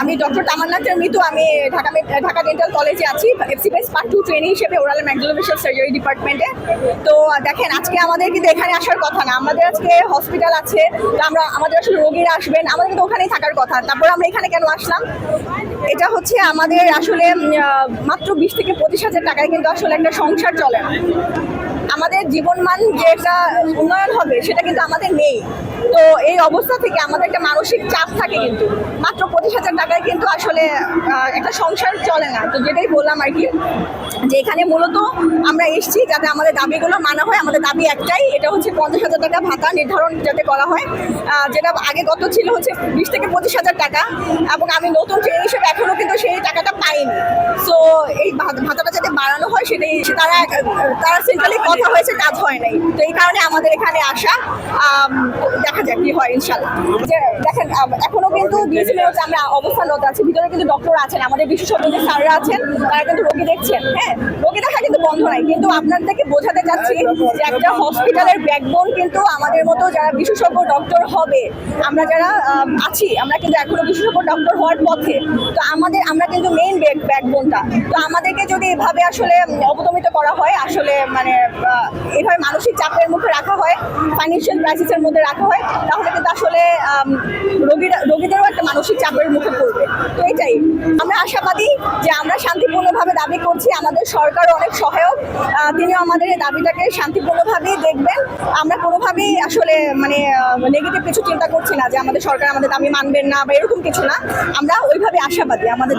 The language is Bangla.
আমি ডক্টর তামান্নাথের মৃত্যু আমি ঢাকা ঢাকা ডেন্টাল কলেজে আছি। এফসিপিএস পার্ট টু ট্রেনিং হিসেবে ওরাল ম্যাগলোভেশাল সার্জারি ডিপার্টমেন্টে তো দেখেন, আজকে আমাদের কিন্তু এখানে আসার কথা না। আমাদের আজকে হসপিটাল আছে। আমরা, আমাদের আসলে রোগীরা আসবেন। আমাদের কিন্তু ওখানেই থাকার কথা। তারপর আমরা এখানে কেন আসলাম? এটা হচ্ছে আমাদের আসলে মাত্র বিশ থেকে পঁচিশ হাজার টাকায় কিন্তু আসলে একটা সংসার চলে না। আমাদের জীবনমান যে একটা উন্নয়ন হবে, সেটা কিন্তু আমাদের নেই। তো এই অবস্থা থেকে আমাদের একটা মানসিক চাপ থাকে কিন্তু। মাত্র পঁচিশ হাজার টাকায় কিন্তু আসলে একটা সংসার চলে না। তো যেটাই বললাম আর কি, যে এখানে মূলত আমরা এসছি যাতে আমাদের দাবিগুলো মানা হয়। আমাদের দাবি একটাই, এটা হচ্ছে পঞ্চাশ হাজার টাকা ভাতা নির্ধারণ যাতে করা হয়। যেটা আগে গত ছিল হচ্ছে বিশ থেকে পঁচিশ হাজার টাকা। এবং আমি নতুন ট্রেন হিসেবে এখনও কিন্তু হয় তারা তারা সেন্ট্রালি কথা হয়েছে, কাজ হয় নাই। তো এই কারণে আমাদের এখানে আসা দেখা যাক কি হয়, ইনশাল্লাহ। যে দেখেন এখনও কিন্তু আমরা অবস্থানরত আছি, ভিতরে কিন্তু ডক্টর আছেন, আমাদের বিশেষজ্ঞ যে স্যাররা আছেন, তারা কিন্তু রোগী দেখছেন হ্যাঁ? রোগী দেখা কিন্তু বন্ধ নাই, কিন্তু আপনাদেরকে বোঝাতে চাচ্ছি যে একটা হসপিটালের ব্যাকবোন কিন্তু আমাদের মতো যারা বিশেষজ্ঞ ডক্টর হবে, আমরা যারা আছি, আমরা কিন্তু এখনও বিশেষজ্ঞ ডক্টর হওয়ার পথে। তো আমাদের, আমরা কিন্তু ব্যাকবোনটা তো আমাদেরকে যদি এভাবে আসলে অবদমিত করা হয়, আসলে মানে এভাবে মানসিক চাপের মুখে রাখা হয় ফাইন্যান্সিয়াল ক্রাইসিসের মধ্যে রাখা হয়, তাহলে কিন্তু আসলে রোগীরা, রোগীদেরও একটা মানসিক চাপের মুখে পড়বে। তো এটাই। আমরা আশাবাদী যে আমরা শান্তিপূর্ণভাবে দাবি করছি, আমাদের সরকার অনেক সহায়ক তিনিও আমাদের এই দাবিটাকে শান্তিপূর্ণভাবেই দেখবেন। আমরা কোনোভাবেই আসলে মানে নেগেটিভ কিছু চিন্তা করছি না যে আমাদের সরকার আমাদের দাবি মানবেন না বা এরকম কিছু না। আমরা ওইভাবে আশাবাদী, আমাদের